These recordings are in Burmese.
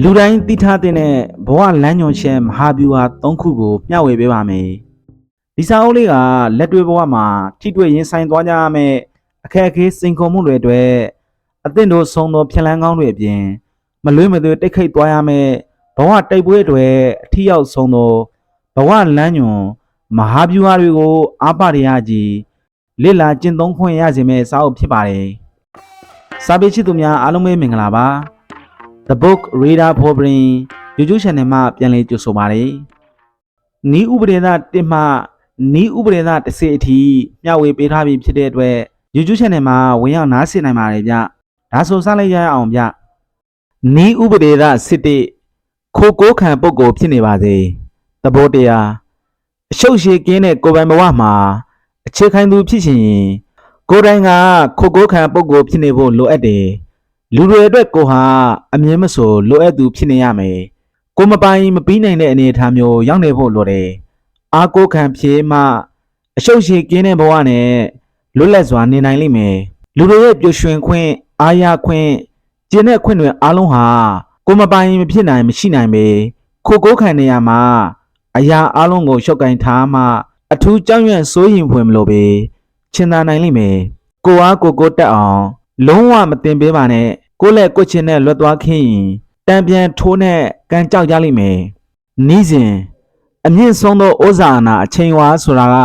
လူတိုင်းသိထားတဲ့ဘဝလမ်းညွှန်ချက်မဟာဗျူဟာ၃ခုကိုမျှဝေပေးပါမယ်။ဒီစာအုပ်လေးကလက်တွေ့ဘဝမှာထိတွေ့ရင်ဆိုင်သွားကြရမယ့်အခက်အခဲစိန်ခေါ်မှုတွေအတွက်အသင့်တို့ဆုံးသောဖြန့်လန်းကောင်းတွေအပြင်မလွဲမသွေတိတ်ခိတ်သွားရမယ့်ဘဝတိုက်ပွဲတွေအထီးရောက်ဆုံးသောဘဝလမ်းညွှန်မဟာဗျူဟာတွေကိုအားပါရကြီးလစ်လာကျင့်သုံးခွင့်ရစေမယ့်စာအုပ်ဖြစ်ပါတယ်။စာပေချစ်သူများအားလုံးပဲမင်္ဂလာပါ။ The Book Reader for Brain YouTube Channel မှာပြန်လည်ကြိုဆိုပါရစေ။နီးဥပဒေသား1မှနီးဥပဒေသား10အထိမျှဝေပေးထားပြီးဖြစ်တဲ့အတွက် YouTube Channel မှာဝင်ရောက်နားဆင်နိုင်ပါတယ်ဗျ။ဒါဆိုစလိုက်ရအောင်ဗျ။နီးဥပဒေသားစစ်တဲ့ခိုကိုးခံပုဂ္ဂိုလ်ဖြစ်နေပါစေ။သဘောတရားအရှုပ်ရှည်ကင်းတဲ့ကိုယ်ပိုင်ဘဝမှာအခြေခံသူဖြစ်ရှင်ရင်ကိုယ်တိုင်ကခိုကိုးခံပုဂ္ဂိုလ်ဖြစ်နေဖို့လိုအပ်တယ်။ လူတွေအတွက်ကိုဟာအမြင်မဆိုလိုအပ်သူဖြစ်နေရမယ်။ကိုမပိုင်မပြီးနိုင်တဲ့အနေအထားမျိုးရောက်နေဖို့လိုတယ်။အာကိုခံဖြေမှအရှုပ်ရှည်ကင်းတဲ့ဘဝနဲ့လွတ်လပ်စွာနေနိုင်လိမ့်မယ်။လူတွေရဲ့ပျော်ရွှင်ခွင့်အားရခွင့်ကျင့်တဲ့ခွင့်တွေအားလုံးဟာကိုမပိုင်မဖြစ်နိုင်မရှိနိုင်ပဲခိုကိုးခံနေရမှာအရာအားလုံးကိုရှော့ကင်ထားမှအထူးကြောက်ရွံ့စိုးရင်ဖွယ်မလို့ပဲချင်သာနိုင်လိမ့်မယ်။ကိုအားကိုကိုတက်အောင်လုံးဝမတင်ပေးပါနဲ့ ကိုယ့်လက်ကိုယ့်ချင်းနဲ့လွတ်သွားခင်းရင်တံပြန်ထိုးနဲ့ကန်ကြောက်ကြလိမ့်မယ်။နီးစဉ်အမြင့်ဆုံးသောဩဇာအာဏာအချိန်ဝါဆိုတာက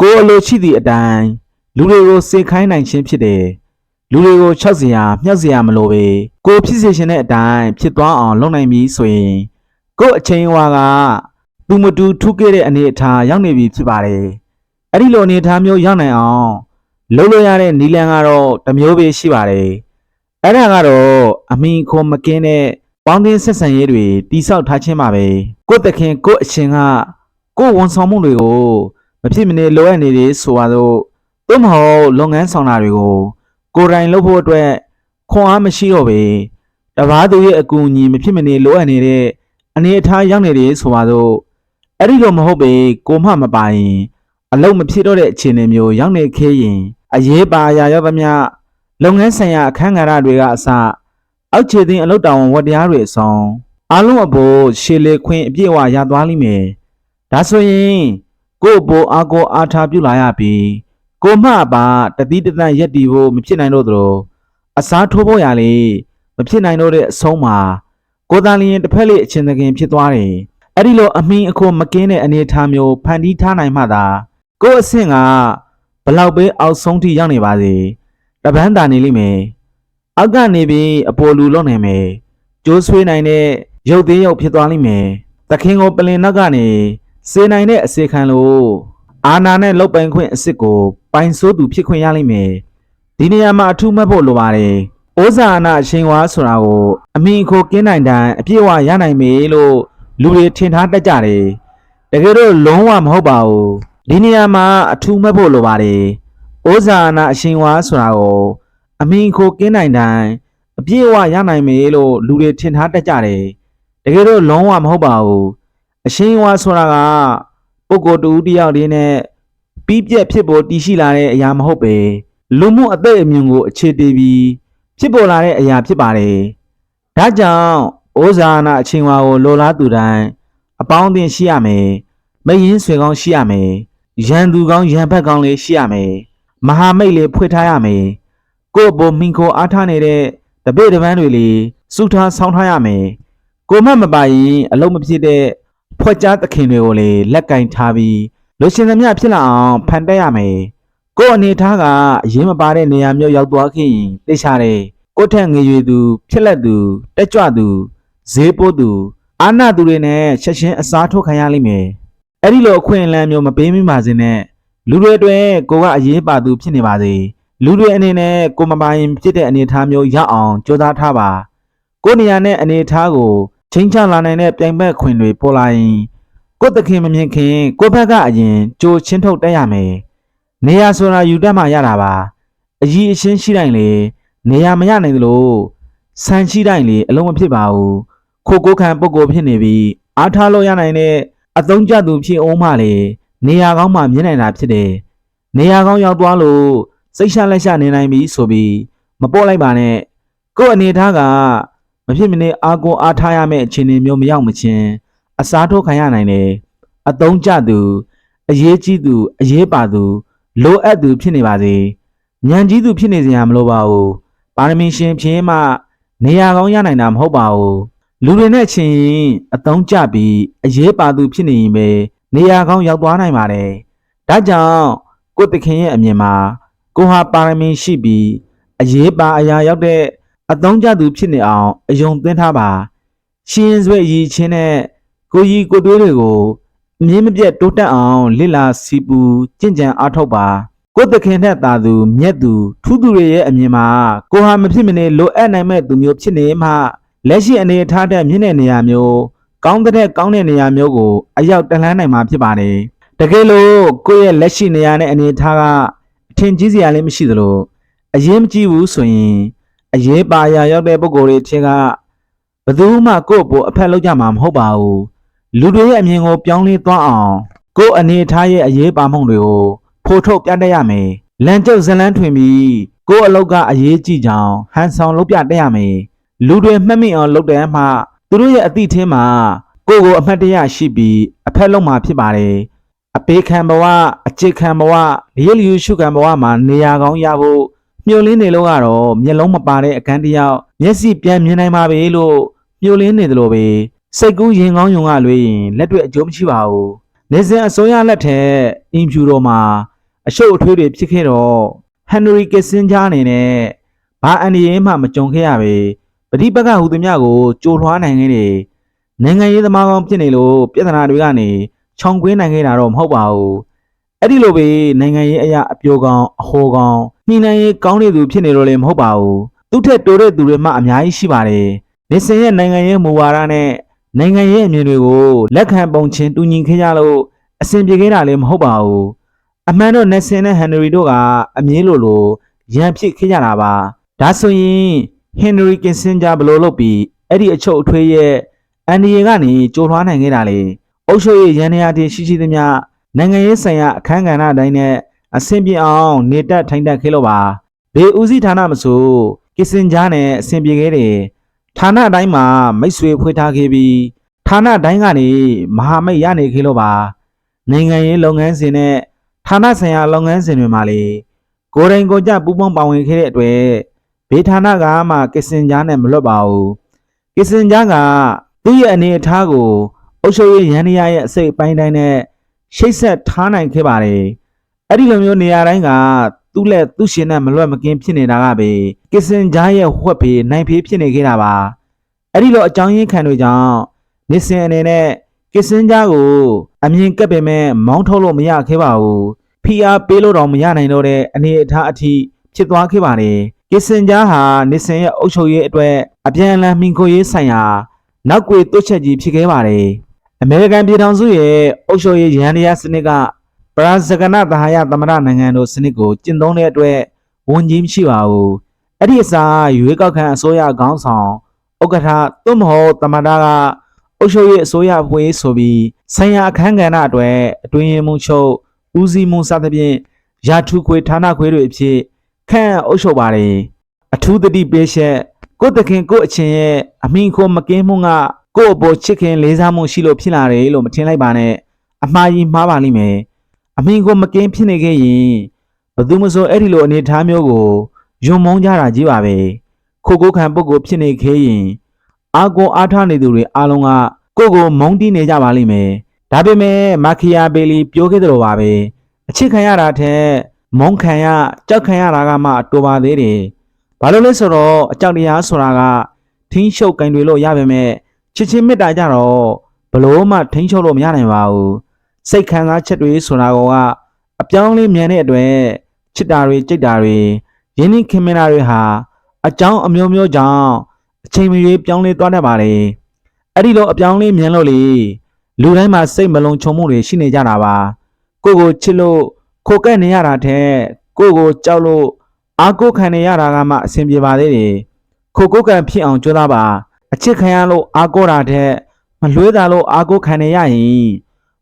ကိုယ်အလိုရှိသည့်အတိုင်းလူတွေကိုစေခိုင်းနိုင်ခြင်းဖြစ်တယ်။လူတွေကိုချောက်စရာမြှောက်စရာမလိုပဲကိုယ်ဖြစ်စေခြင်းတဲ့အတိုင်းဖြစ်သွားအောင်လုပ်နိုင်ပြီဆိုရင်ကိုယ့်အချိန်ဝါကသူမတူထုခဲ့တဲ့အနေအထားရောက်နေပြီဖြစ်ပါတယ်။အဲ့ဒီလိုအနေအထားမျိုးရောက်နိုင်အောင်လုပ်လို့ရတဲ့နီလန်ကတော့တစ်မျိုးပဲရှိပါတယ်။ အဲ့ဒါကတော့အမိခိုမကင်းတဲ့ပေါင်းတင်ဆက်ဆံရေးတွေတိဆောက်ထားခြင်းပါပဲ။ကိုယ့်တခင်ကိုယ့်အရှင်ကကိုယ့်ဝန်ဆောင်မှုတွေကိုမဖြစ်မနေလိုအပ်နေတယ်ဆိုပါတော့သို့မဟုတ်လုပ်ငန်းဆောင်တာတွေကို ကိုယ်တိုင်လုပ်ဖို့အတွက်ခွန်အားမရှိတော့ပဲတပားသူရဲ့အကူအညီမဖြစ်မနေလိုအပ်နေတဲ့အနေအထားရောက်နေတယ်ဆိုပါတော့အဲ့ဒီလိုမဟုတ်ပေကိုမှမပိုင်အလုံးမဖြစ်တော့တဲ့အခြေအနေမျိုးရောက်နေခဲရင်အရေးပါအရာရောက်သမျှ လုပ်ငန်းဆိုင်ရာအခန်းကဏ္ဍတွေကအစအောက်ခြေသိမ်းအလုပ်တောင်ဝန်ဝတ္တရားတွေအဆောင်အားလုံးအဖို့ရှေလေခွင့်အပြည့်အဝရသွားလိမ့်မယ်ဒါဆိုရင်ကိုယ့်အဖို့အားကိုအားထားပြုလာရပြီးကိုမှပါတတိတသန့်ရက်တီဖို့မဖြစ်နိုင်တော့သလိုအစားထိုးဖို့ရလေမဖြစ်နိုင်တော့တဲ့အဆုံးမှာကိုယ်တန်လျင်တစ်ဖက်လေးအချင်းသခင်ဖြစ်သွားတယ်အဲ့ဒီလိုအမင်းအခုမကင်းတဲ့အနေအထားမျိုးဖန်တီးထားနိုင်မှသာကိုယ့်အဆင့်ကဘလောက်ပဲအောက်ဆုံးထိရောက်နေပါစေ တပန်းတာနေလိမ့်မယ်အောက်ကနေပြီးအပေါ်လူလွတ်နိုင်မယ်ကျိုးဆွေးနိုင်တဲ့ရုပ်သေးရုပ်ဖြစ်သွားလိမ့်မယ်သခင်ကိုပလင်နောက်ကနေစေနိုင်တဲ့အစေခံလို့အာနာနဲ့လုတ်ပိုင်ခွင့်အစ်စ်ကိုပိုင်ဆိုးသူဖြစ်ခွင့်ရလိမ့်မယ်ဒီနေရာမှာအထူးမှတ်ဖို့လိုပါတယ်ဩဇာအနာအရှင်ဝါဆိုတာကိုအမိခိုကင်းနိုင်တိုင်းအပြည့်အဝရနိုင်မေလို့လူတွေထင်ထားတတ်ကြတယ်တကယ်တော့လုံးဝမဟုတ်ပါဘူးဒီနေရာမှာအထူးမှတ်ဖို့လိုပါတယ် ဩဇာအနာအရှင်ဝါဆိုတာကိုအမိခိုကင်းနိုင်တိုင်းအပြည့်အဝရနိုင်မေလို့လူတွေထင်ထားတတ်ကြတယ်တကယ်တော့လုံးဝမဟုတ်ပါဘူးအရှင်ဝါဆိုတာကပုဂ္ဂိုလ်တူတယောက်တည်းနဲ့ပြီးပြက်ဖြစ်ပေါ်တည်ရှိလာတဲ့အရာမဟုတ်ပဲလူမှုအသက်အမြင်ကိုအခြေတည်ပြီးဖြစ်ပေါ်လာတဲ့အရာဖြစ်ပါတယ်။ဒါကြောင့်ဩဇာနာအချိန်ဝါကိုလိုလားသူတိုင်းအပေါင်းအသင်းရှိရမယ်။မယင်းဆွေကောင်းရှိရမယ်။ရန်သူကောင်းရန်ဘက်ကောင်းလေးရှိရမယ်။ မဟာမိတ်လေးဖွင့်ထားရမယ်။ကိုယ့်ဘုံမိန်ခိုအားထားနေတဲ့တပည့်တပန်းတွေလေးစုထားဆောင်းထားရမယ်။ကိုမတ်မပါရင်အလုံးမဖြစ်တဲ့ဖွက်ကြားသခင်တွေကိုလေလက်ကင်ထားပြီးလိုရှင်သမျှဖြစ်လာအောင်ဖန်တက်ရမယ်။ကို့အနေထားကအရင်မပါတဲ့နေရာမျိုးရောက်သွားခင်သိချတယ်။ကို့ထက်ငရွေသူ ဖြစ်လက်သူတက်ကြွသူဈေးပိုးသူအာနာသူတွေနဲ့ချက်ချင်းအစားထိုးခံရလိမ့်မယ်။အဲ့ဒီလိုအခွင့်အလမ်းမျိုးမပေးမိပါစေနဲ့ လူတွေအတွက်ကိုကအရေးပါသူဖြစ်နေပါစေ။လူတွေအနေနဲ့ကိုမပိုင်ဖြစ်တဲ့အနေအထားမျိုးရအောင်ကြိုးစားထားပါ။ကိုနေရာနဲ့အနေအထားကိုချင်းချလာနိုင်တဲ့ပြိုင်ဘက်ခွင်တွေပေါ်လာရင်ကိုတခင်မမြင်ခင်ကိုဘက်ကအရင်ကြိုချင်းထုတ်တက်ရမယ်နေရာဆိုတာယူတတ်မှရတာပါအကြီးအရှင်းရှိတိုင်းလေနေရာမရနိုင်သလိုဆန်ရှိတိုင်းလေအလုံးမဖြစ်ပါဘူးခိုကိုခံပုဂ္ဂိုလ်ဖြစ်နေပြီးအားထားလို့ရနိုင်တဲ့အသုံးကျသူဖြစ်အောင်မှလေ နေရာကောင်းမှမြင်နိုင်တာဖြစ်တယ်နေရာကောင်းရောက်သွားလို့စိတ်ရှလက်ရှနေနိုင်ပြီဆိုပြီးမပေါ်လိုက်ပါနဲ့ကို့အနေထားကမဖြစ်မနေအားကိုအားထားရမယ့်အခြေအနေမျိုးမရောက်မချင်းအစားထိုးခံရနိုင်တယ်အတုံးကျသူအရေးကြီးသူအရေးပါသူလိုအပ်သူဖြစ်နေပါစေဉာဏ်ကြီးသူဖြစ်နေစရာမလိုပါဘူးပါရမီရှင်ဖြစ်မှနေရာကောင်းရနိုင်တာမဟုတ်ပါဘူးလူတွေနဲ့ချင်းရင်အတုံးကျပြီးအရေးပါသူဖြစ်နေရင်ပဲ နေရာကောင်းရောက်သွားနိုင်ပါတယ်ဒါကြောင့်ကိုယ့်တခင်ရဲ့အမြင်မှာကိုဟာပါရမီရှိပြီးအရေးပါအရာရောက်တဲ့အတုံးကျသူဖြစ်နေအောင်အယုံသွင်းထားပါရှင်ရင်ဆွဲရည်ချင်းနဲ့ကိုကြီးကိုတွေးတွေကိုအမြင့်မပြတ်တိုးတက်အောင်လစ်လာစီပူကြင်ကြံအားထုတ်ပါကိုယ့်တခင်နဲ့တာသူမြက်သူထူးသူတွေရဲ့အမြင်မှာကိုဟာမဖြစ်မနေလိုအပ်နိုင်မဲ့သူမျိုးဖြစ်နေမှလက်ရှိအနေအထားတဲ့မြင့်တဲ့နေရာမျိုး ကောင်းတဲ့ကောင်းတဲ့နေရာမျိုးကိုအရောက်တလှမ်းနိုင်မှာဖြစ်ပါတယ်တကယ်လို့ကိုယ့်ရဲ့လက်ရှိနေရာနဲ့အနေအထားကအထင်ကြီးစရာလည်းမရှိသလိုအရင်မကြည့်ဘူးဆိုရင်အရေးပါရာရောက်တဲ့ပုံကိုယ်တွေချင်းကဘယ်သူမှကိုယ့်အပေါ်အဖက်လောက်ကြမှာမဟုတ်ပါဘူးလူတွေရဲ့အမြင်ကိုပြောင်းလဲသွားအောင်ကိုယ့်အနေအထားရဲ့အရေးပါမှုတွေကိုဖိုးထုတ်ပြတတ်ရမယ်လမ်းကျုပ်ဇလန်းထွင်ပြီးကိုယ့်အလုပ်ကအရေးကြီးကြောင်ဟန်ဆောင်လုပ်ပြတတ်ရမယ်လူတွေမှတ်မိအောင်လုပ်တဲ့မှ သူတို့ရဲ့အသည့်ထင်းမှာကိုယ့်ကိုအမှတ်တရရှိပြီးအဖက်လုံးမှာဖြစ်ပါတယ်အပေခံဘဝအจิตခံဘဝရည်လျူရှုခံဘဝမှာနေရာကောင်းရဖို့မျောလင်းနေလို့ကတော့မျက်လုံးမပါတဲ့အခန်းတစ်ယောက်မျက်စိပြန်မြင်နိုင်ပါပဲလို့မျောလင်းနေတယ်လို့ပဲစိတ်ကူးရင်ကောင်းယုံကလွေးရင်လက်တွေ့အကျိုးမရှိပါဘူးနေစဉ်အစိုးရလက်ထက်အင်ဖြူတော်မှာအရှုပ်အထွေးတွေဖြစ်ခဲ့တော့ဟန်နရီကစ်စင်ဂျာအနေနဲ့ဘာအန်ဒီရဲမှမကြုံခဲ့ရပဲ ပဋိပက္ခဟူသည်များကိုကြိုလွှားနိုင်ခဲ့တယ်နိုင်ငံရေးသမားကောင်းဖြစ်နေလို့ပြဿနာတွေကနေခြုံကွင်းနိုင်ခဲ့တာတော့မဟုတ်ပါဘူးအဲ့ဒီလိုပဲနိုင်ငံရေးအရာအပြိုကောင်အဟိုကောင်နှိမ့်နိုင်ရေးကောင်းနေသူဖြစ်နေလို့လည်းမဟုတ်ပါဘူးသူထက်တိုးတဲ့သူတွေမှအများကြီးရှိပါတယ်နေစင်ရဲ့နိုင်ငံရေးမူဝါဒနဲ့နိုင်ငံရေးအမြင်တွေကိုလက်ခံပုံချင်းတူညီခဲ့ကြလို့အဆင်ပြေခဲ့တာလည်းမဟုတ်ပါဘူးအမှန်တော့နေစင်နဲ့ဟန်နရီတို့ကအမြင်လိုလိုရန်ဖြစ်ခဲ့ကြတာပါဒါဆိုရင် ဟန်နရီကင်စင်ဂျာဘယ်လိုလုပ်ပြီးအဲ့ဒီအချုပ်အထွေးရဲ့အန်ဒီယေကနေကြိုးထွားနိုင်ခဲ့တာလေအုပ်ချုပ်ရေးရန်နေရာတင်ရှိရှိသမျှနိုင်ငံရေးဆိုင်ရာအခမ်းကဏ္ဍတိုင်းနဲ့အဆင်ပြေအောင်နေတက်ထိုင်တက်ခဲ့လို့ပါဘေးဦးစီးဌာနမဆိုကစ်စင်ဂျာနဲ့အဆင်ပြေခဲ့တယ်ဌာနတိုင်းမှာမိတ်ဆွေဖွဲ့ထားခဲ့ပြီးဌာနတိုင်းကနေမဟာမိတ်ရနေခဲ့လို့ပါနိုင်ငံရေးလုပ်ငန်းစဉ်နဲ့ဌာနဆိုင်ရာလုပ်ငန်းစဉ်တွေမှာလေကိုယ်တိုင်ကိုယ်ကျပူးပေါင်းပါဝင်ခဲ့တဲ့အတွက် ဘေးဌာနကမှကစ်စင်ဂျာနဲ့မလွတ်ပါဘူးကစ်စင်ဂျာကသူ့ရဲ့အနေအထားကိုအုပ်ချုပ်ရေးရန်နေရရဲ့အစိတ်အပိုင်းတိုင်းနဲ့ရှိတ်ဆက်ထားနိုင်ခဲ့ပါတယ်။အဲ့ဒီလိုမျိုးနေရာတိုင်းကသူ့လက်သူ့ရှင်နဲ့မလွတ်မကင်းဖြစ်နေတာကပဲကစ်စင်ဂျာရဲ့ဝှက်ဖေးနိုင်ဖေးဖြစ်နေခဲ့တာပါ။အဲ့ဒီလိုအကြောင်းရင်းခံတွေကြောင့်နစ်စင်အနေနဲ့ကစ်စင်ဂျာကိုအမြင်ကပ်ပေမဲ့မောင်းထုတ်လို့မရခဲ့ပါဘူး။ PR ပေးလို့တော့မရနိုင်တော့တဲ့အနေအထားအထိဖြစ်သွားခဲ့ပါတယ်။ ကစ်စင်ဂျာဟာနစ်စင်ရဲ့အုပ်ချုပ်ရေးအတွက်အပြန်အလှန်မှီခိုရေးဆိုင်ရာနောက်ကွယ်တွက်ချက်ကြီးဖြစ်ခဲ့ပါတယ်။အမေရိကန်ပြည်ထောင်စုရဲ့အုပ်ချုပ်ရေးရန်တရားစနစ်ကပရာဇဂနသဟာယသမရနိုင်ငံတို့စနစ်ကိုကျင့်သုံးတဲ့အတွက်ဝန်ကြီးမရှိပါဘူး။အဲ့ဒီအစားရွေးကောက်ခံအစိုးရခေါင်းဆောင်ဥက္ကဋ္ဌသို့မဟုတ်သမ္မတကအုပ်ချုပ်ရေးအစိုးရဖွဲ့ဆိုပြီးဆိုင်ရာအခမ်းကဏ္ဍအတွက်အတွင်းရင်မှုချုပ်ဦးစီးမှုစသဖြင့်ရာထူးခွေဌာနခွေတွေအဖြစ် ခန့်အပ်အုပ်ချုပ်ပါတယ်။အထူးသတိပေးချက်ကိုယ့်တခင်ကိုယ့်အချင်းရဲ့အမိခိုမကင်းမှုကကိုယ့်အပေါ်ချစ်ခင်လေးစားမှုရှိလို့ဖြစ်လာတယ်လို့မထင်လိုက်ပါနဲ့အမှားကြီးမှားပါလိမ့်မယ်အမိကိုမကင်းဖြစ်နေခဲ့ရင်ဘယ်သူမှဆိုအဲ့ဒီလိုအနေအထားမျိုးကိုယုံမုန်းကြတာကြီးပါပဲခိုကိုခံပုဂ္ဂိုလ်ဖြစ်နေခဲ့ရင်အာကိုအားထားနေသူတွေအားလုံးကကိုယ့်ကိုမုန်းတီးနေကြပါလိမ့်မယ်ဒါပေမဲ့မာခီယာဘေလီပြောခဲ့သလိုပါပဲအချစ်ခံရတာထက် မုန်းခံရကြောက်ခံရတာကမှတော်ပါသေးတယ်ဘာလို့လဲဆိုတော့အကြောက်တရားဆိုတာကထင်းရှုပ်ကင်တွေလို့ရပါမယ်ချစ်ချင်းမေတ္တာကြတော့ဘလို့မှထိန်းချုပ်လို့မရနိုင်ပါဘူးစိတ်ခံစားချက်တွေဆိုတာကအပြောင်းအလဲမြန်တဲ့အတွက်ချစ်တာတွေကြိတ်တာတွေရင်းနှီးခင်မင်တာတွေဟာအကြောင်းအမျိုးမျိုးကြောင့်အချိန်မရွေးပြောင်းလဲသွားတတ်ပါတယ်အဲ့ဒီလိုအပြောင်းအလဲမြန်လို့လေလူတိုင်းမှာစိတ်မလုံးချုံမှုတွေရှိနေကြတာပါကိုယ့်ကိုချစ်လို့ ခိုကဲ့နေရတာတဲ့ကိုယ့်ကိုကြောက်လို့အာကိုခံနေရတာကမှအဆင်ပြေပါသေးတယ်ခိုကိုကန်ဖြစ်အောင်ကြိုးစားပါအချစ်ခံရလို့အာကိုတာတဲ့မလွှဲတာလို့အာကိုခံနေရရင်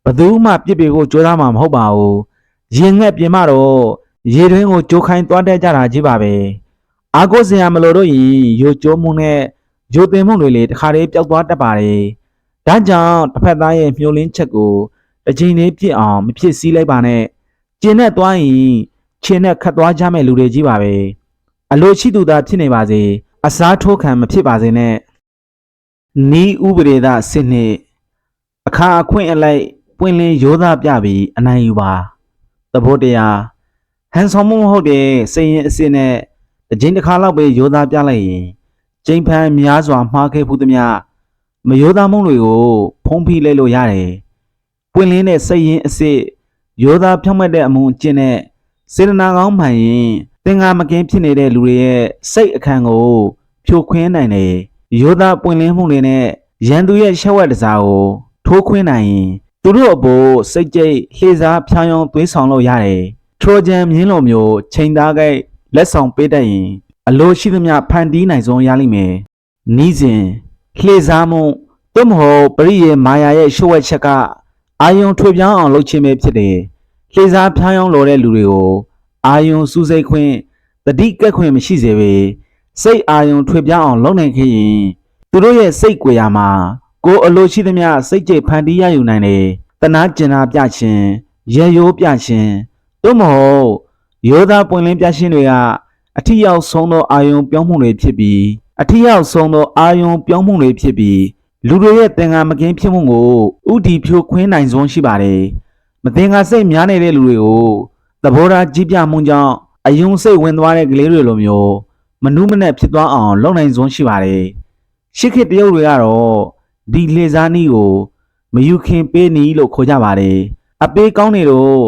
ဘယ်သူမှပြစ်ပေကိုကြိုးစားမှာမဟုတ်ပါဘူးရင်ငှက်ပြင်မတော့ရေတွင်းကိုကြိုးခိုင်းသွားတတ်ကြတာကြီးပါပဲအာကိုစရာမလိုတော့ရင်ရိုကြိုးမှုနဲ့ဂျိုတင်မှုတွေလေတခါတည်းပျောက်သွားတတ်ပါတယ်။ဒါကြောင့်တစ်ဖက်သားရဲ့မျှို့လင်းချက်ကိုတစ်ချိန်လေးပြစ်အောင်မဖြစ်စည်းလိုက်ပါနဲ့။ ကျင်နဲ့သွားရင်ချင်းနဲ့ခတ်သွားကြမဲ့လူတွေကြီးပါပဲ။အလိုရှိသူသာဖြစ်နေပါစေ။အစားထိုးခံမဖြစ်ပါစေနဲ့။နီးဥပဒေသစစ်နှစ်အခါအခွင့်အလိုက်ပွင့်လင်းရိုးသားပြပြီးအနိုင်ယူပါ။သဘောတရားဟန်ဆောင်မှုမဟုတ်တဲ့စိတ်ရင်အစစ်နဲ့တစ်ချိန်တစ်ခါလောက်ပဲရိုးသားပြလိုက်ရင်ကျိန်ဖန်များစွာမှားခဲ့ဘူးသမျှမရိုးသားမှုတွေကိုဖုံးဖိလိုက်လို့ရတယ်။ပွင့်လင်းတဲ့စိတ်ရင်အစစ် ရိုးသားဖြောင့်မတ်တဲ့အမှုအကျင့်နဲ့စေတနာကောင်းမှန်ရင်သင်္ကာမကင်းဖြစ်နေတဲ့လူတွေရဲ့စိတ်အခမ်းကိုဖြိုခွင်းနိုင်တယ်။ရိုးသားပွင့်လင်းမှုတွေနဲ့ရန်သူရဲ့ရှက်ဝက်တစားကိုထိုးခွင်းနိုင်ရင်သူတို့အဖို့စိတ်ကြိတ်လှေစားဖြောင်းယုံသွေးဆောင်လို့ရတယ်။ထရိုဂျန်မြင်းလိုမျိုးချိန်သားကိတ်လက်ဆောင်ပေးတတ်ရင်အလိုရှိသမျှဖန်တီးနိုင်ဆုံးရလိမ့်မယ်။နီးစဉ်လှေစားမှုသို့မဟုတ်ပရိယေမာယာရဲ့ရှုပ်ဝက်ချက်က အာယုံထွေပြောင်းအောင်လုပ်ခြင်းပဲဖြစ်တယ်။လှေစားဖြောင်းယုံလိုတဲ့လူတွေကိုအာယုံစူးစိတ်ခွင့်တတိကက်ခွင့်မရှိစေပဲစိတ်အာယုံထွေပြောင်းအောင်လုပ်နိုင်ခဲ့ရင်သူတို့ရဲ့စိတ်ကြွယ်ရာမှာကိုယ်အလိုရှိသမျှစိတ်ကြိတ်ဖန်တီးရယူနိုင်တယ်။တနာကျင်နာပြခြင်းရေရိုးပြခြင်းသို့မဟုတ်ယောသားပွင့်လင်းပြခြင်းတွေကအထီရောက်ဆုံးသောအာယုံပြောင်းမှုတွေဖြစ်ပြီးအထီရောက်ဆုံးသောအာယုံပြောင်းမှုတွေဖြစ်ပြီး လူတွေရဲ့သင်္ကာမကင်းဖြစ်မှုကိုဥတီဖြိုခွင်းနိုင်ဆုံးရှိပါတယ်။မသင်္ကာစိတ်များနေတဲ့လူတွေကိုသဘောထားကြီးပြမှုကြောင့်အယုံစိတ်ဝင်သွားတဲ့ကလေးတွေလိုမျိုးမနုမနဲ့ဖြစ်သွားအောင်လုပ်နိုင်ဆုံးရှိပါတယ်။ရှစ်ခေတ်တရုတ်တွေကတော့ဒီလေစားနီးကိုမယူခင်ပေးနီးလို့ခေါ်ကြပါတယ်။အပေးကောင်းနေတော့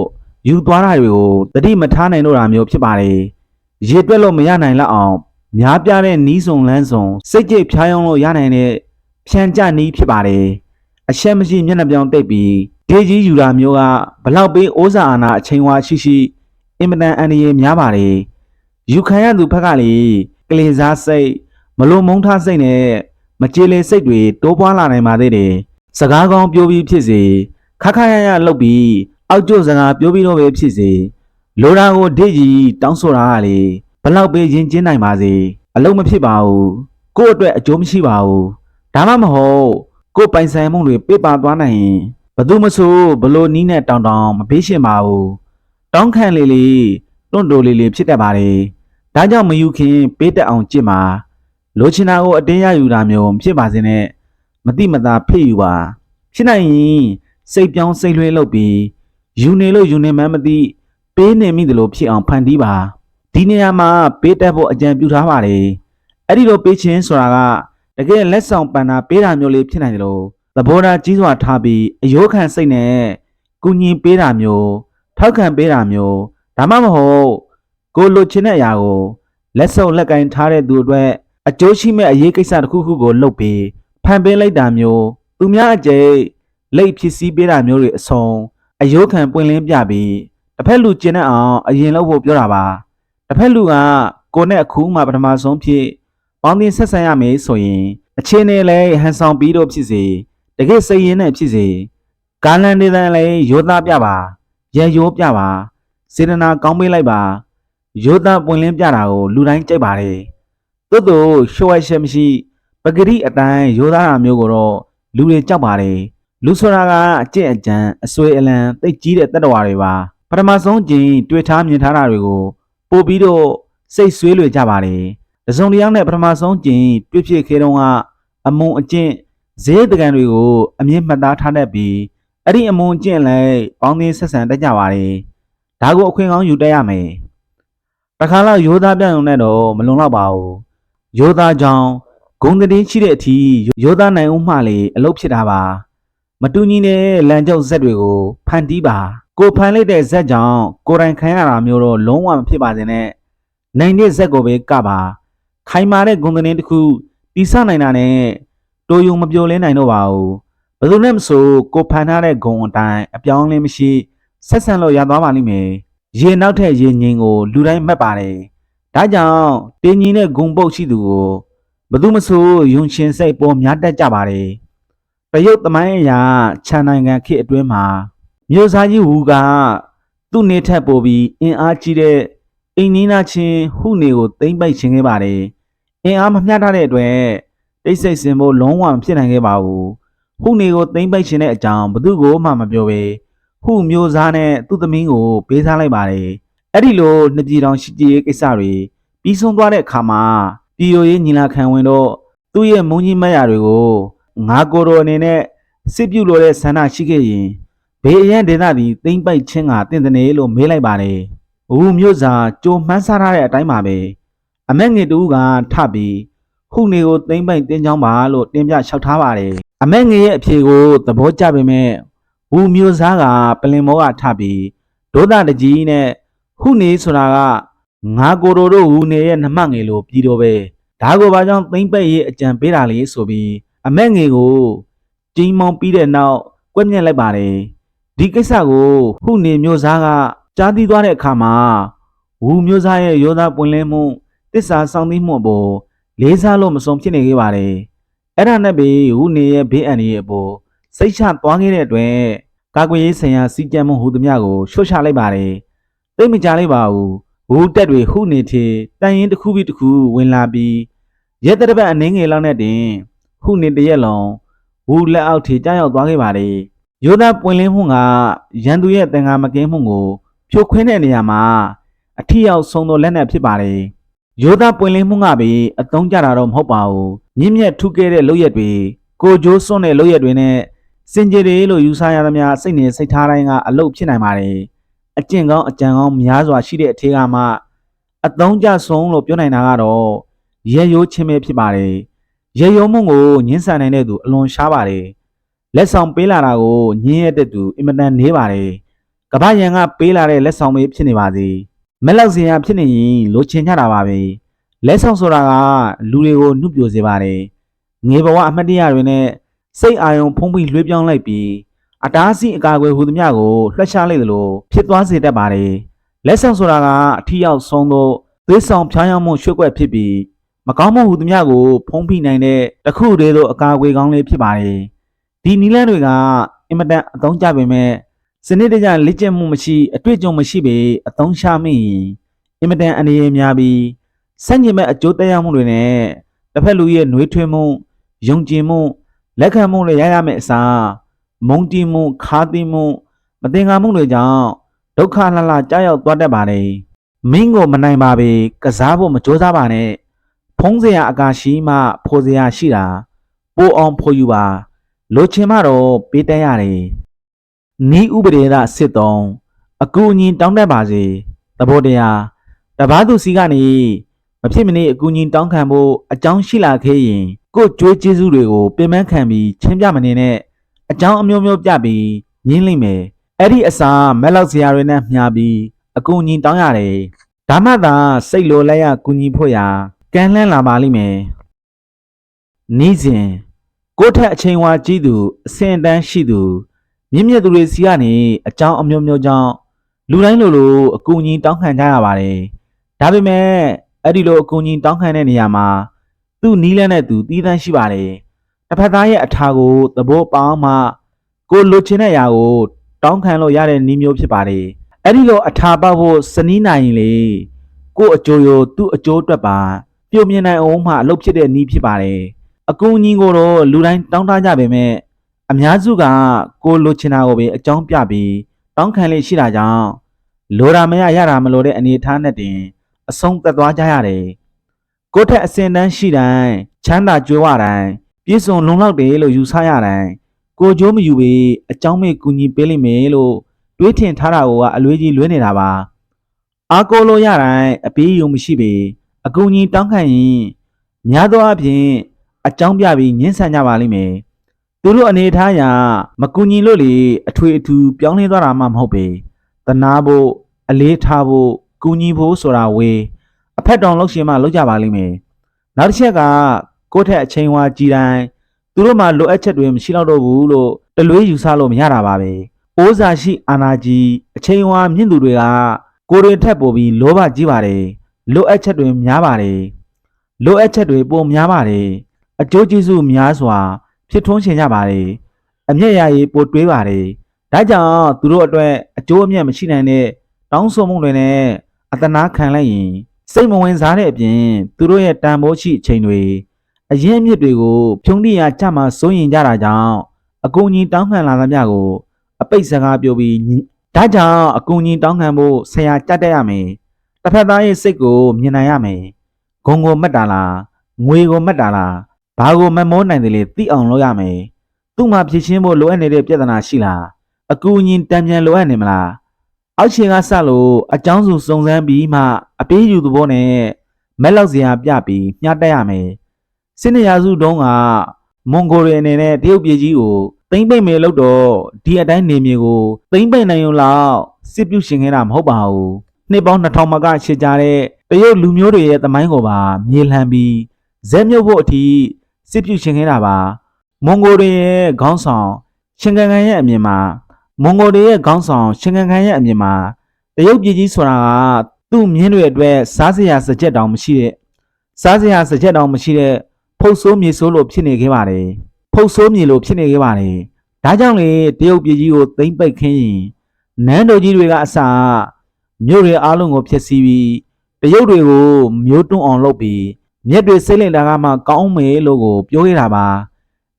ယူသွားတာတွေကိုတတိမထားနိုင်တော့တာမျိုးဖြစ်ပါတယ်။ရေတွက်လို့မရနိုင်လောက်အောင်များပြားတဲ့နီးစုံလန်းစုံစိတ်ကြိတ်ဖြားယောင်းလို့ရနိုင်တဲ့ ဖြန်ကြနီးဖြစ်ပါတယ်။အချက်မရှိမျက်နှာပြောင်တိတ်ပြီးဒေကြီးယူတာမျိုးကဘလောက်ပေးအိုးစာအာနာအချိန်ဝါရှိရှိအင်မတန်အန္တရာယ်များပါတယ်။ယူခံရသူဘက်ကလေကလေးစားစိတ်မလိုမုန်းထားစိတ်နဲ့မကြေလေစိတ်တွေတိုးပွားလာနိုင်ပါသေးတယ်။စကားကောင်းပြောပြီးဖြစ်စေခက်ခါရရလှုပ်ပြီးအောက်ကျစကားပြောပြီးတော့ပဲဖြစ်စေလိုရာကိုဒိတ်ကြီးတောင်းဆိုတာကလေဘလောက်ပဲရင်ကျင်းနိုင်ပါစေအလုံးမဖြစ်ပါဘူးကို့အတွက်အကျိုးမရှိပါဘူး ဒါမှမဟုတ်ကို့ပိုင်ဆိုင်မှုတွေပြပသွားနိုင်ရင်ဘသူမဆိုဘလို့နီးနဲ့တောင်တောင်မပေးရှင်ပါဘူးတောင်းခံလေးလေးတွန့်တိုလေးလေးဖြစ်တတ်ပါလေဒါကြောင့်မယူခင်ပေးတတ်အောင်ကြစ်ပါလိုချင်တာကိုအတင်းရယူတာမျိုးမဖြစ်ပါစေနဲ့မတိမတာဖိယူပါဖြစ်နိုင်ရင်စိတ်ပြောင်းစိတ်လွှဲလုပ်ပြီးယူနေလို့ယူနေမှန်းမသိပေးနေမိတယ်လို့ဖြစ်အောင်ဖန်တီးပါဒီနေရာမှာပေးတတ်ဖို့အကြံပြုထားပါတယ်အဲ့ဒီလိုပေးခြင်းဆိုတာက တကယ်လက်ဆောင်ပန်တာပေးတာမျိုးလေးဖြစ်နိုင်တယ်လို့သဘောထားကြီးစွာထားပြီးအယိုးခံစိတ်နဲ့ကုညီပေးတာမျိုးထောက်ခံပေးတာမျိုးဒါမှမဟုတ်ကိုလိုချင်တဲ့အရာကိုလက်စုပ်လက်ကင်ထားတဲ့သူအတွက်အကျိုးရှိမဲ့အရေးကိစ္စတစ်ခုခုကိုလုပ်ပြီးဖန်ပေးလိုက်တာမျိုးသူများအကျိတ်လိတ်ဖြစ်စည်းပေးတာမျိုးတွေအဆုံးအယိုးခံပွင့်လင်းပြပြီးတစ်ဖက်လူကျင်တဲ့အောင်အရင်လုပ်ဖို့ပြောတာပါတစ်ဖက်လူကကိုနဲ့အခုမှပထမဆုံးဖြစ် ပေါင်းတင်ဆက်ဆံရမယ်ဆိုရင်အချင်းနဲ့လည်းဟန်ဆောင်ပြီးတော့ဖြစ်စေတကယ်စိတ်ရင်းနဲ့ဖြစ်စေကာလန်နေတဲ့လည်းရိုးသားပြပါရန်ရိုးပြပါစေတနာကောင်းပေးလိုက်ပါရိုးသားပွင့်လင်းပြတာကိုလူတိုင်းကြိုက်ပါတယ်တိုးတိုးရှော့ရှက်မရှိပဂရိအတိုင်းရိုးသားတာမျိုးကိုတော့လူတွေကြောက်ပါတယ်လူဆိုတာကအကျင့်အကြံအဆွေအလံသိတ်ကြီးတဲ့တတ္တဝါတွေပါပထမဆုံးကျင်တွေ့ထားမြင်ထားတာတွေကိုပို့ပြီးတော့စိတ်ဆွေးလွေကြပါတယ် တစုံတစ်ယောက်နဲ့ပထမဆုံးကျင်တွေ့ဖြစ်ခဲ့တော့ကအမုံအကျင့်ဈေးတကန်တွေကိုအမြင့်မှတ်သားထားတတ်ပြီးအဲ့ဒီအမုံအကျင့်လည်းပေါင်းသင်းဆက်ဆံတတ်ကြပါတယ်ဒါကိုအခွင့်ကောင်းယူတတ်ရမယ်တခါတော့ရိုးသားပြောင်းရုံနဲ့တော့မလုံလောက်ပါဘူးရိုးသားကြောင့်ဂုံတည်ရှိတဲ့အထိရိုးသားနိုင်ဦးမှလေအလုပ်ဖြစ်တာပါမတူညီတဲ့လမ်းကြောက်ဇက်တွေကိုဖန်တီးပါကိုဖန်လိုက်တဲ့ဇက်ကြောင့်ကိုယ်တိုင်ခံရတာမျိုးတော့လုံးဝမဖြစ်ပါစေနဲ့နိုင်တဲ့ဇက်ကိုပဲကပါ ခိုင်မာတဲ့ဂုံသတင်းတစ်ခုတိစနိုင်တာနဲ့တိုးယုံမပြိုလဲနိုင်တော့ပါဘူးဘယ်သူနဲ့မဆိုကိုဖန်ထားတဲ့ဂုံအတိုင်းအပြောင်းအလဲမရှိဆက်ဆံလို့ရသွားပါလိမ့်မယ်ရေနောက်ထက်ရေငင်းကိုလူတိုင်းမှတ်ပါတယ်ဒါကြောင့်တင်းကြီးတဲ့ဂုံပုတ်ရှိသူကိုဘယ်သူမဆိုယုံရှင်စိတ်ပေါ်များတက်ကြပါတယ်တရုတ်သမိုင်းအရာခြံနိုင်ငံခေတ်အတွင်းမှာမြို့စားကြီးဝူကသူ့နေထက်ပိုပြီးအင်အားကြီးတဲ့အိမ်နီးနာချင်းဟုနေကိုသိမ့်ပိုက်ခြင်းခဲ့ပါတယ် အင်အားမမျှတတဲ့အတွက်တတိတ်ဆိတ်စင်ဖို့လုံးဝမဖြစ်နိုင်ခဲ့ပါဘူးဟုနေကိုသိမ့်ပိုက်ရှင်တဲ့အကြောင်းဘသူကိုမှမပြောပဲဟုမျိုးစားနဲ့သူ့သမီးကိုပေးစားလိုက်ပါတယ်အဲ့ဒီလိုနှစ်ပြည်တော်ရှိကြည်ရေးကိစ္စတွေပြီးဆုံးသွားတဲ့အခါမှာပြည်ရိုရေးညီလာခံဝင်တော့သူ့ရဲ့မုံကြီးမတ်ရာတွေကိုငါကိုယ်တော်အနေနဲ့စစ်ပြုလို့တဲ့ဆန္ဒရှိခဲ့ရင်ဘေးအရန်ဒေသသည်သိမ့်ပိုက်ချင်းကတင့်တယ်လို့မေးလိုက်ပါတယ်။ဘူးမျိုးစာကြိုမှန်းဆထားတဲ့အတိုင်းပါပဲ။ အမက်ငယ်တူကထပြီးခုနေကိုသိမ့်ပိုက်တင်းချောင်းပါလို့တင်ပြလျှောက်ထားပါတယ်။အမက်ငယ်ရဲ့အဖြေကိုသဘောကျပေမဲ့ဘူးမျိုးစားကပလင်မောကထပြီးဒေါသတကြီးနဲ့ခုနေဆိုတာကငါကိုယ်တော်တို့ဟူနေရဲ့နှမငယ်လို့ပြီးတော့ပဲဒါကိုဘာကြောင့်သိမ့်ပိုက်ရဲ့အကြံပေးတာလေဆိုပြီးအမက်ငယ်ကိုကြီးမောင်းပြီးတဲ့နောက်ကွက်မြက်လိုက်ပါတယ်ဒီကိစ္စကိုခုနေမျိုးသားကကြားသိသွားတဲ့အခါမှာဝူမျိုးသားရဲ့ရောသားပွင့်လင်းမှု တစ္ဆာဆောင်သိမှုအပေါ်လေးစားလို့မဆုံးဖြစ်နေခဲ့ပါတယ်အဲ့ဒါနဲ့ပဲဝူနေရဲ့ဘေးအန္တရာယ်အပေါ်စိတ်ချသွားခဲ့တဲ့အတွက်ကာကွယ်ရေးဆိုင်ရာစီကံမှုဟူသည်များကိုရှုတ်ချလိုက်ပါတယ်သိမကြလိုက်ပါဘူးဝူတက်တွေခုနေထေတန်ရင်တစ်ခုပြီးတစ်ခုဝင်လာပြီးရက်တရပတ်အနှင်းငယ်လောက်နဲ့တင်ခုနေတရက်လုံးဝူလက်အောက်ထိကြားရောက်သွားခဲ့ပါတယ်။ယောသားပွင့်လင်းမှုကရန်သူရဲ့တန်ခါမကင်းမှုကိုဖြိုခွင်းတဲ့နေရာမှာအထီရောက်ဆုံးသောလက်နက်ဖြစ်ပါတယ်။ ယောသားပွင့်လင်းမှုကပဲအတုံးကြတာတော့မဟုတ်ပါဘူး။မြင့်မြတ်ထုခဲ့တဲ့လုပ်ရက်တွေကိုကြိုးစွန့်တဲ့လုပ်ရက်တွေနဲ့စင်ကြယ်တွေလို့ယူဆရသမျှစိတ်နေစိတ်ထားတိုင်းကအလုတ်ဖြစ်နိုင်ပါတယ်။အကျင့်ကောင်းအကြံကောင်းများစွာရှိတဲ့အထေကမှအတုံးကြဆုံးလို့ပြောနိုင်တာကတော့ရဲရိုးချင်းပဲဖြစ်ပါတယ်။ရေယုံမှုကိုညှင်းဆန်နိုင်တဲ့သူအလွန်ရှားပါတယ်။လက်ဆောင်ပေးလာတာကိုညင်းရတဲ့သူအင်မတန်နေပါတယ်။ကပ္ပယံကပေးလာတဲ့လက်ဆောင်ပဲဖြစ်နေပါစေ။ မက်လောက်စင်ရဖြစ်နေရင်လိုချင်ကြတာပါပဲ။လက်ဆောင်ဆိုတာကလူတွေကိုနှုတ်ပြစေပါတယ်။ငေဘဝအမှတ်တရတွေနဲ့စိတ်အာရုံဖုံးပြီးလွှဲပြောင်းလိုက်ပြီးအတားအဆီးအကာအကွယ်ဟူသည်များကိုလွှတ်ချလိုက်သလိုဖြစ်သွားစေတတ်ပါတယ်။လက်ဆောင်ဆိုတာကအထီးရောက်ဆုံးသောသွေးဆောင်ဖြားယောင်းမှုရွှေ့ကွက်ဖြစ်ပြီးမကောင်းမှုဟူသည်များကိုဖုံးဖိနိုင်တဲ့တစ်ခုတည်းသောအကာအကွယ်ကောင်းလေးဖြစ်ပါတယ်။ဒီနီလန်းတွေကအင်မတန်အသုံးကျပေမဲ့ စနစ်တကျလက်ကျင့်မှုမရှိအတွေ့အကြုံမရှိပေအသုံးချမိရင်အင်မတန်အနေရများပြီးစန့်ကျင်မဲ့အကျိုးသက်ရောက်မှုတွေနဲ့တစ်ဖက်လူရဲ့နှွေးထွေးမှုယုံကြည်မှုလက်ခံမှုတွေရရမယ့်အစားမုန်းတီးမှုခါးသီးမှုမတင်ကားမှုတွေကြောင့်ဒုက္ခလှလှကြောက်ရောက်သွားတတ်ပါတယ်။မင်းကိုမနိုင်ပါပေကစားဖို့မကြိုးစားပါနဲ့ဖုံးစရာအကာရှိမှဖိုစရာရှိတာပိုအောင်ဖိုယူပါလိုချင်မှတော့ပေးတတ်ရတယ် နီးဥပဒေသစစ်တုံးအကူအညီတောင်းတတ်ပါစေသဘောတရားတပားသူစီကနေမဖြစ်မနေအကူအညီတောင်းခံဖို့အကြောင်းရှိလာခဲ့ရင်ကို့ကြွေးကျေးဇူးတွေကိုပြင်ပန်းခံပြီးချင်းပြမနေနဲ့အကြောင်းအမျိုးမျိုးပြပြီးညင်းလိမ့်မယ်အဲ့ဒီအစာမက်လောက်စရာတွေနဲ့မျှပြီးအကူအညီတောင်းရတယ်ဒါမှသာစိတ်လိုလိုက်ရကူညီဖို့ရာကမ်းလှမ်းလာပါလိမ့်မယ်။နေ့စဉ်ကိုယ့်ထက်အချိန်ဝါကြီးသူအစင်အတန်းရှိသူ မြင့်မြတ်သူတွေစီကနေအကြောင်းအမျိုးမျိုးကြောင့်လူတိုင်းလိုလိုအကူအညီတောင်းခံကြရပါတယ်။ဒါပေမဲ့အဲ့ဒီလိုအကူအညီတောင်းခံတဲ့နေရာမှာသူ့နီးလန်းတဲ့သူတီးတန်းရှိပါတယ်။တစ်ဖက်သားရဲ့အထာကိုသဘောပေါက်မှကိုလိုချင်တဲ့အရာကိုတောင်းခံလို့ရတဲ့နည်းမျိုးဖြစ်ပါတယ်။အဲ့ဒီလိုအထာပေါက်ဖို့စနီးနိုင်ရင်လေကို့အကျိုးရောသူ့အကျိုးအတွက်ပါပြုံမြင်နိုင်အောင်မှအလုပ်ဖြစ်တဲ့နည်းဖြစ်ပါတယ်။အကူအညီကိုတော့လူတိုင်းတောင်းတကြပေမဲ့ အများစုကကိုလိုချင်တာကိုပဲအကြောင်းပြပြီးတောင်းခံလေးရှိတာကြောင့်လိုတာမရရတာမလိုတဲ့အနေအထားနဲ့တင်အဆုံးသက်သွားကြရတယ်။ကိုယ့်ထက်အစင်တန်းရှိတိုင်းချမ်းသာကြွယ်ဝတိုင်းပြည့်စုံလုံလောက်တယ်လို့ယူဆရတိုင်းကိုကြိုးမယူပေအကြောင်းမဲ့ကူညီပေးလိမ့်မယ်လို့တွေးထင်ထားတာကအလွေးကြီးလွဲနေတာပါ။အားကိုးလို့ရတိုင်းအပေးယုံမရှိပေအကူအညီတောင်းခံရင်များသောအားဖြင့်အကြောင်းပြပြီးညှင်းဆန်ကြပါလိမ့်မယ် သူတို့အနေထားအရာမကူညီလို့လေအထွေအထူးပြောင်းလဲသွားတာမှမဟုတ်ပေတနာဖို့အလေးထားဖို့ကူညီဖို့ဆိုတာဝေးအဖက်တောင်လောက်ရှင်မှလောက်ကြပါလိမ့်မယ်နောက်တစ်ချက်ကကိုယ့်ထက်အချိန်ဝါကြည်တိုင်းသူတို့မှလိုအပ်ချက်တွေမရှိတော့တော့ဘူးလို့တလွေးယူဆလို့မရတာပါပဲ။အိုးစာရှိအာနာကြီးအချိန်ဝါမြင့်သူတွေကကိုယ်တွေထက်ပိုပြီးလောဘကြီးပါတယ်လိုအပ်ချက်တွေများပါတယ်လိုအပ်ချက်တွေပိုများပါတယ်အကျိုးကျေးဇူးများစွာ ဖြစ်ထွန်းရှင်ကြပါတယ်အမျက်ရည်ပိုတွေးပါတယ်ဒါကြောင့်သူတို့အတွက်အကျိုးအမြတ်မရှိနိုင်တဲ့တောင်းဆိုမှုတွေနဲ့အတနာခံလိုက်ရင်စိတ်မဝင်စားတဲ့အပြင်သူတို့ရဲ့တန်ဖိုးရှိအချိန်တွေအရင်အမြစ်တွေကိုဖြုံးတိရကြမှာစိုးရင်ကြတာကြောင့်အကူအညီတောင်းခံလာသမျှကို အပိတ်စကားပြောပြီးညဒါကြောင့်အကူအညီတောင်းခံဖို့ဆရာကြက်တက်ရမယ်တစ်ဖက်သားရဲ့စိတ်ကိုမြင်နိုင်ရမယ်ဂုံကိုမတ်တာလားငွေကိုမတ်တာလား ဘာကိုမမောနိုင်တယ်လေသိအောင်လုပ်ရမယ်သူ့မှာဖြည့်ရှင်းဖို့လိုအပ်နေတဲ့ပြဿနာရှိလားအကူအညီတံပြန်လိုအပ်နေမလားအောက်ခြေကစလို့အကြောင်းစုစုံစမ်းပြီးမှအပေးယူသဘောနဲ့မက်လောက်စရာပြပြီးညှတက်ရမယ်စစ်နေရာစုတုံးကမွန်ဂိုရီအနေနဲ့တရုတ်ပြည်ကြီးကိုသိမ့်ပိတ်မယ်လို့တော့ဒီအတိုင်းနေမြေကိုသိမ့်ပိတ်နိုင်ုံလောက်စစ်ပြုရှင်ခဲ့တာမဟုတ်ပါဘူးနှစ်ပေါင်း2000မကရှစ်ကြတဲ့တရုတ်လူမျိုးတွေရဲ့သမိုင်းကိုပါမြေလှန်ပြီးဇက်မြုပ်ဖို့အထိ စစ်ပြုရှင်ခဲ့တာပါမွန်ဂိုရီရဲ့ခေါင်းဆောင်ရှင်ကန်ကန်ရဲ့အမြင်မှာမွန်ဂိုရီရဲ့ခေါင်းဆောင်ရှင်ကန်ကန်ရဲ့အမြင်မှာတရုတ်ပြည်ကြီးဆိုတာကသူ့မြင်းတွေအတွက်စားစရာစကြက်တောင်မရှိတဲ့စားစရာစကြက်တောင်မရှိတဲ့ဖုတ်ဆိုးမြေဆိုးလို့ဖြစ်နေခဲ့ပါတယ်ဖုတ်ဆိုးမြေလို့ဖြစ်နေခဲ့ပါတယ်ဒါကြောင့်လေတရုတ်ပြည်ကြီးကိုသိမ့်ပိတ်ခင်းရင်နန်းတော်ကြီးတွေကအစမြို့တွေအားလုံးကိုဖျက်ဆီးပြီးတရုတ်တွေကိုမျိုးတွန်းအောင်လုပ်ပြီး မြက်တွေစိတ်လင့်တာကမှကောင်းမယ်လို့ကိုပြောခဲ့တာပါ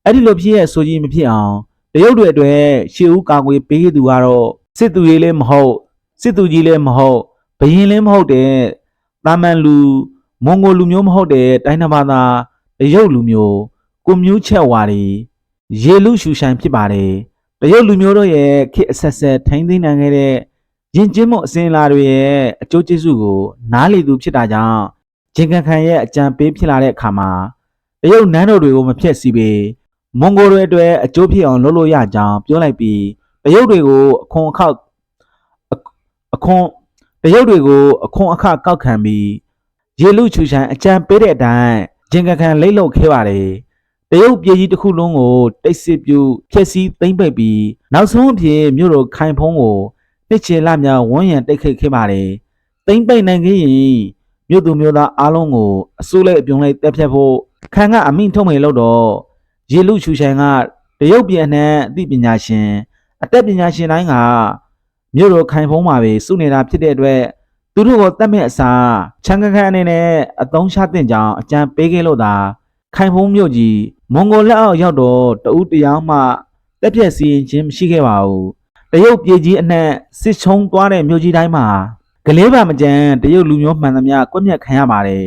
အဲ့ဒီလိုဖြစ်ရဲ့ဆိုကြီးမဖြစ်အောင်တရုတ်တွေအတွက်ရှေ့ဦးကာကွယ်ပေးခဲ့သူကတော့စစ်သူရေးလည်းမဟုတ်စစ်သူကြီးလည်းမဟုတ်ဘရင်လည်းမဟုတ်တဲ့တာမန်လူမွန်ဂိုလူမျိုးမဟုတ်တဲ့တိုင်းတစ်ပါးသားတရုတ်လူမျိုးကိုမျိုးချက်ဝါတွေရေလူရှူဆိုင်ဖြစ်ပါတယ်တရုတ်လူမျိုးတို့ရဲ့ခေတ်အဆက်ဆက်ထိန်းသိမ်းနိုင်ခဲ့တဲ့ရင်ကျင်းမှုအစဉ်အလာတွေရဲ့အကျိုးကျေးဇူးကိုနားလည်သူဖြစ်တာကြောင့် ဂျင်ကန်ခန်ရဲ့အကြံပေးဖြစ်လာတဲ့အခါမှာတရုတ်နန်းတော်တွေကိုမဖျက်ဆီးပေမွန်ဂိုတွေအတွက်အကျိုးဖြစ်အောင်လုပ်လို့ရကြောင်းပြောလိုက်ပြီးတရုတ်တွေကိုအခွန်အခအခွန်တရုတ်တွေကိုအခွန်အခကောက်ခံပြီးရေလူချူဆိုင်အကြံပေးတဲ့အတိုင်းဂျင်ကန်ခန်လိမ့်လုခဲ့ပါတယ်တရုတ်ပြည်ကြီးတစ်ခုလုံးကိုတိတ်စစ်ပြူဖျက်ဆီးသိမ့်ပိတ်ပြီးနောက်ဆုံးအဖြစ်မြို့တော်ခိုင်ဖုံးကိုနှစ်ချေလများဝန်းရံတိတ်ခိတ်ခဲ့ပါတယ်သိမ့်ပိတ်နိုင်ခဲ့ရင် မြို့သူမြို့သားအားလုံးကိုအစိုးလိုက်အပြုံလိုက်တက်ဖြတ်ဖို့ခန်ကအမိန့်ထုတ်မယ်လို့တော့ရေလူချူဆိုင်ကတရုတ်ပြည်အနှံ့အသိပညာရှင် အတက်ပညာရှင်တိုင်းကမြို့တော်ခိုင်ဖုံးမှာပဲစုနေတာဖြစ်တဲ့အတွက်သူတို့ကိုတတ်မဲ့အစားချန်ကန်ခန်အနေနဲ့အသုံးချတဲ့ကြောင်အကြံပေးခဲ့လို့သာခိုင်ဖုံးမြို့ကြီးမွန်ဂိုလက်အောက်ရောက်တော့တဦးတရားမှတက်ပြက်စီရင်ခြင်းမရှိခဲ့ပါဘူးတရုတ်ပြည်ကြီးအနှံ့စစ်ချုံသွားတဲ့မြို့ကြီးတိုင်းမှာ ကလေးပါမကြမ်းတရုတ်လူမျိုးမှန်သမျှကွက်မြက်ခံရပါတယ်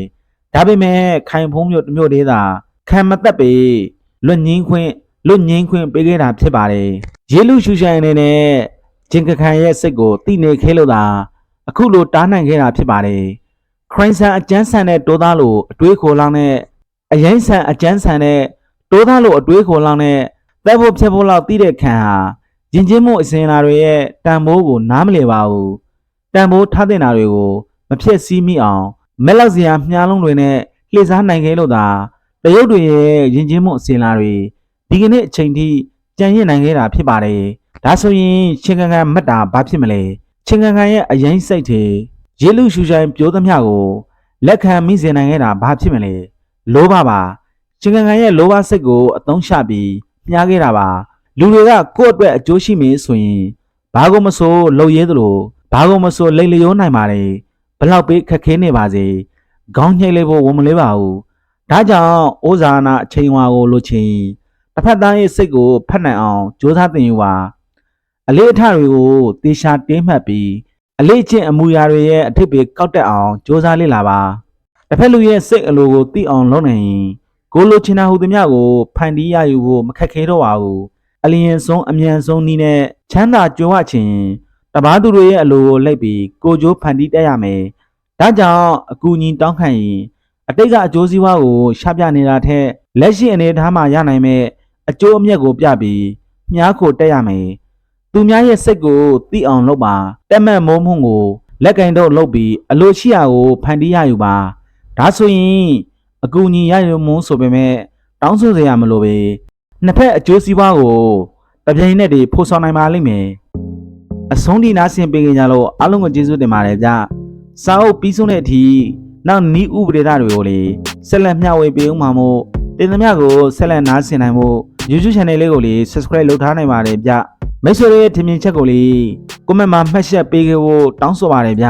ဒါပေမဲ့ခိုင်ဖုံးမြို့တစ်မြို့သေးသာခံမသက်ပေလွတ်ငင်းခွင့်လွတ်ငင်းခွင့်ပေးခဲ့တာဖြစ်ပါတယ်ရေလူရှူဆိုင်အနေနဲ့ဂျင်ကခန်ရဲ့စိတ်ကိုတိနေခဲလို့သာအခုလိုတားနိုင်ခဲ့တာဖြစ်ပါတယ်ခရိုင်ဆန်အကျန်းဆန်တဲ့တိုးသားလိုအတွေးခိုလောင်းတဲ့အရင်ဆန်အကျန်းဆန်တဲ့တိုးသားလိုအတွေးခိုလောင်းတဲ့သက်ဖို့ဖြတ်ဖို့လောက်တီးတဲ့ခံဟာရင်ချင်းမှုအစင်လာတွေရဲ့တန်ဖိုးကိုနားမလည်ပါဘူး တန်ဖိုးထားတဲ့နာတွေကိုမဖြစ်စည်းမိအောင်မက်လောက်စရာမြားလုံးတွေနဲ့လှည့်စားနိုင်ခဲ့လို့သာတရုတ်တွေရဲ့ရင်ချင်းမှုအစင်လာတွေဒီကနေ့အချိန်ထိကြံ့ရင့်နိုင်ခဲ့တာဖြစ်ပါတယ်ဒါဆိုရင်ချင်းကန်ကန်မတ်တာဘာဖြစ်မလဲချင်းကန်ကန်ရဲ့အရင်စိတ်တွေရေလူရှူဆိုင်ပြောသမျှကိုလက်ခံမိစေနိုင်ခဲ့တာဘာဖြစ်မလဲလောဘပါချင်းကန်ကန်ရဲ့လောဘစိတ်ကိုအသုံးချပြီးမြားခဲ့တာပါလူတွေကကိုယ့်အတွက်အကျိုးရှိမယ်ဆိုရင်ဘာကိုမဆိုလှုပ်ရဲသလို ဘာကိုမဆိုလိတ်လျောနိုင်ပါလေဘလောက်ပေးခက်ခဲနေပါစေခေါင်းညှိတ်လိုက်ဖို့ဝန်မလေးပါဘူးဒါကြောင့်ဩဇာနာအချိန်ဝါကိုလိုချင်တစ်ဖက်သားရဲ့စိတ်ကိုဖတ်နိုင်အောင်ကြိုးစားသင်ယူပါအလေးအထတွေကိုတေချာတင်းမှတ်ပြီးအလေးချင်းအမူအရာတွေရဲ့အထိပ္ပယ်ကောက်တက်အောင်ကြိုးစားလေ့လာပါတစ်ဖက်လူရဲ့စိတ်အလိုကိုသိအောင်လုပ်နိုင်ရင်ကိုလိုချင်တာဟူသည်များကိုဖန်တီးရယူဖို့မခက်ခဲတော့ပါဘူးအလျင်ဆုံးအမြန်ဆုံးနည်းနဲ့ချမ်းသာကြွယ်ဝခြင်း တပားသူတွေရဲ့အလိုကိုလိုက်ပြီးကိုကြိုးဖန်တီးတတ်ရမယ်ဒါကြောင့်အကူအညီတောင်းခံရင်အတိတ်ကအကျိုးစီးပွားကိုရှာပြနေတာထက်လက်ရှိအနေအထားမှာရနိုင်မဲ့အကျိုးအမြတ်ကိုပြပြီးမြားခိုတက်ရမယ်သူများရဲ့စိတ်ကိုသိအောင်လုပ်ပါတက်မဲ့မိုးမှုကိုလက်ကင်တော့လုပ်ပြီးအလိုရှိရာကိုဖန်တီးရယူပါဒါဆိုရင်အကူအညီရယူမှုဆိုပေမဲ့တောင်းဆိုစရာမလိုပဲနှစ်ဖက်အကျိုးစီးပွားကိုတပြိုင်နက်တည်းဖို့ဆောင်နိုင်ပါလိမ့်မယ် အဆုံးထိနားဆင်ပေးကြလို့အားလုံးကိုကျေးဇူးတင်ပါတယ်ဗျစာအုပ်ပြီးဆုံးတဲ့အထိနောက်နီးဥပဒေသားတွေကိုလေဆက်လက်မျှဝေပေးအောင်မှာမို့တင်သမျှကိုဆက်လက်နားဆင်နိုင်ဖို့ YouTube channel လေးကိုလေ subscribe လုပ်ထားနိုင်ပါတယ်ဗျမိတ်ဆွေတွေရဲ့ထင်မြင်ချက်ကိုလေ comment မှာမှတ်ချက်ပေးခဲ့ဖို့တောင်းဆိုပါတယ်ဗျ